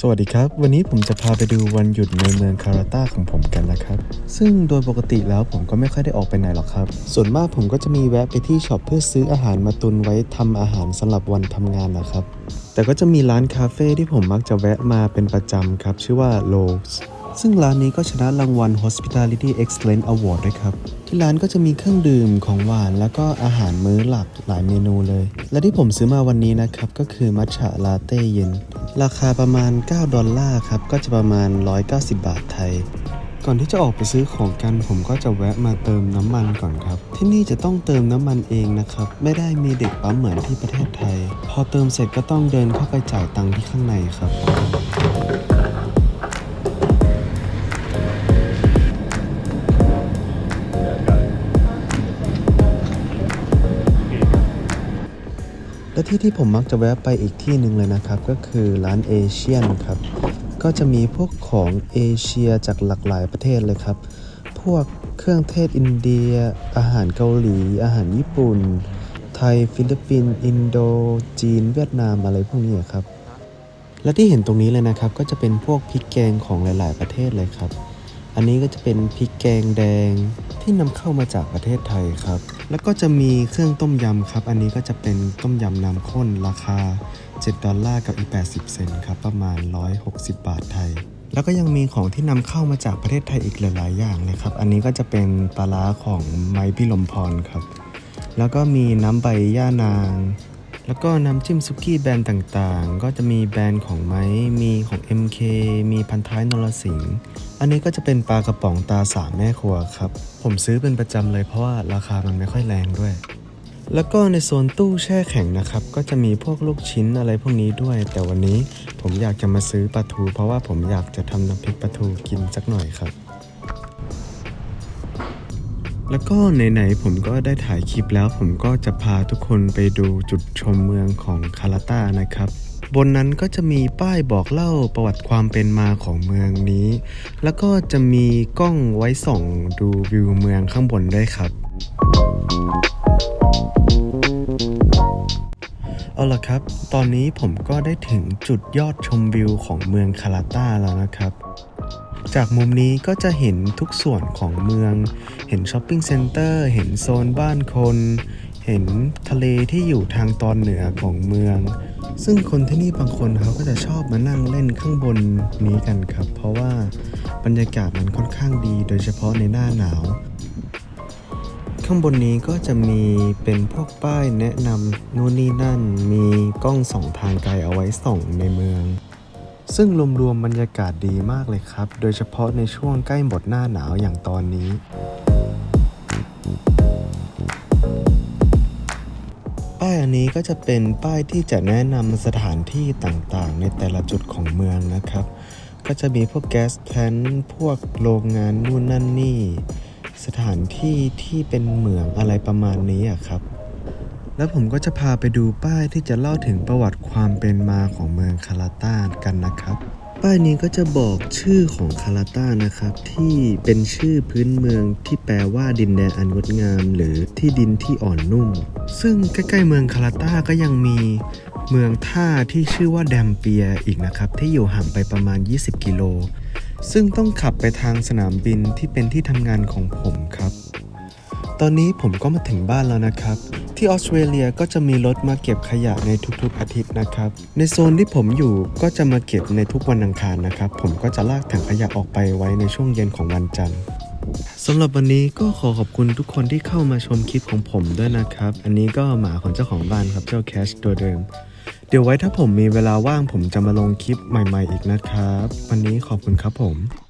สวัสดีครับ วันนี้ผมจะพาไปดูวันหยุดในเมืองคาราตาของผมกันนะครับ ซึ่งโดยปกติแล้วผมก็ไม่ค่อยได้ออกไปไหนหรอกครับ ส่วนมากผมก็จะมีแวะไปที่ช็อปเพื่อซื้ออาหารมาตุนไว้ทำอาหารสำหรับวันทำงานนะครับ แต่ก็จะมีร้านคาเฟ่ที่ผมมักจะแวะมาเป็นประจำครับ ชื่อว่า l o s ซึ่งร้านนี้ก็ชนะรางวัล Hospitality Excellence Award ด้วยครับ ที่ร้านก็จะมีเครื่องดื่มของหวานแล้วก็อาหารมื้อหลักหลายเมนูเลย และที่ผมซื้อมาวันนี้นะครับ ก็คือมัทฉะลาเต้เย็น ราคาประมาณ 9 ดอลลาร์ครับ ก็จะประมาณ 190 บาทไทย ก่อนที่จะออกไปซื้อของกัน ผมก็จะแวะมาเติมน้ำมันก่อนครับ ที่นี่จะต้องเติมน้ำมันเองนะครับ ไม่ได้มีเด็กปั๊มเหมือนที่ประเทศไทย พอเติมเสร็จก็ต้องเดินเข้าไปจ่ายตังค์ที่ข้างในครับ และที่ที่ผมมักจะแวะไปอีกที่หนึ่งเลยนะครับ ก็คือร้านเอเชียนครับ ก็จะมีพวกของเอเชียจากหลากหลายประเทศเลยครับ พวกเครื่องเทศอินเดีย อาหารเกาหลี อาหารญี่ปุ่น ไทย ฟิลิปปินส์อินโด จีน เวียดนามอะไรพวกนี้ครับ และที่เห็นตรงนี้เลยนะครับ ก็จะเป็นพวกพริกแกงของหลาย ๆ ประเทศเลยครับ อันนี้ก็จะเป็นพริกแกงแดงที่นำเข้ามาจากประเทศไทยครับ แล้วก็จะมีเครื่องต้มยำครับ อันนี้ก็จะเป็นต้มยำน้ำข้นราคา 7 ดอลลาร์กับอีก80 เซนครับ ประมาณ 160 บาทไทย แล้วก็ยังมีของที่นำเข้ามาจากประเทศไทยอีกหลาย ๆ อย่างนะครับ อันนี้ก็จะเป็นปลาร้าของไม้พี่ลมพรครับ แล้วก็มีน้ำใบย่านาง แล้วก็น้ำจิ้มซุกี้แบรนด์ต่าง ๆ ก็จะมีแบรนด์ของไม้ มีของ MK มีพันท้ายนรสิงห์ อันนี้ก็จะเป็นปลากระป๋องตาสามแม่ครัวครับ ผมซื้อเป็นประจำเลยเพราะว่าราคามันไม่ค่อยแรงด้วย แล้วก็ในโซนตู้แช่แข็งนะครับ ก็จะมีพวกลูกชิ้นอะไรพวกนี้ด้วย แต่วันนี้ผมอยากจะมาซื้อปลาทู เพราะว่าผมอยากจะทำน้ำพริกปลาทูกินสักหน่อยครับ แล้วก็ไหนๆผมก็ได้ถ่ายคลิปแล้วผมก็จะพาทุกคนไปดูจุดชมเมืองของคาราตานะครับ บนนั้นก็จะมีป้ายบอกเล่าประวัติความเป็นมาของเมืองนี้ แล้วก็จะมีกล้องไว้ส่องดูวิวเมืองข้างบนด้วยครับเอาล่ะครับ ตอนนี้ผมก็ได้ถึงจุดยอดชมวิวของเมืองคาราตาแล้วนะครับ จากมุมนี้ก็จะเห็นทุกส่วนของเมือง เห็นช้อปปิ้งเซ็นเตอร์ เห็นโซนบ้านคน เห็นทะเลที่อยู่ทางตอนเหนือของเมือง ซึ่งคนที่นี่บางคนเขาก็จะชอบมานั่งเล่นข้างบนนี้กันครับ เพราะว่าบรรยากาศมันค่อนข้างดี โดยเฉพาะในหน้าหนาว ข้างบนนี้ก็จะมีเป็นพวกป้ายแนะนำนู่นนี่นั่น มีกล้องส่องทางไกลเอาไว้ส่องในเมือง ซึ่งรวมๆบรรยากาศดีมากเลยครับ โดยเฉพาะในช่วงใกล้หมดหน้าหนาวอย่างตอนนี้ ป้ายอันนี้ก็จะเป็นป้ายที่จะแนะนำสถานที่ต่างๆ ในแต่ละจุดของเมืองนะครับ ก็จะมีพวกแก๊สแพลนพวกโรงงานนู่นนั่นนี่ สถานที่ที่เป็นเหมืองอะไรประมาณนี้อะครับ แล้วผมก็จะพาไปดูป้ายที่จะเล่าถึงประวัติความเป็นมาของเมืองคาราตากันนะครับ ป้ายนี้ก็จะบอกชื่อของคาราตานะครับ ที่เป็นชื่อพื้นเมืองที่แปลว่าดินแดนอันงดงาม หรือที่ดินที่อ่อนนุ่ม ซึ่งใกล้ๆเมืองคาราตาก็ยังมีเมืองท่าที่ชื่อว่าแดมเปียอีกนะครับ ที่อยู่ห่างไปประมาณ 20 กิโล ซึ่งต้องขับไปทางสนามบินที่เป็นที่ทำงานของผมครับ ตอนนี้ผมก็มาถึงบ้านแล้วนะครับ ที่ออสเตรเลียก็จะมีรถมาเก็บขยะในทุกๆอาทิตย์นะครับ ในโซนที่ผมอยู่ก็จะมาเก็บในทุกวันอังคารนะครับ ผมก็จะลากถังขยะออกไปไว้ในช่วงเย็นของวันจันทร์สำหรับวันนี้ก็ขอขอบคุณทุกคนที่เข้ามาชมคลิปของผมด้วยนะครับ อันนี้ก็หมาของเจ้าของบ้านครับเจ้าแคชตัวเดิม เดี๋ยวไว้ถ้าผมมีเวลาว่างผมจะมาลงคลิปใหม่ ๆ อีกนะครับ วันนี้ขอบคุณครับผม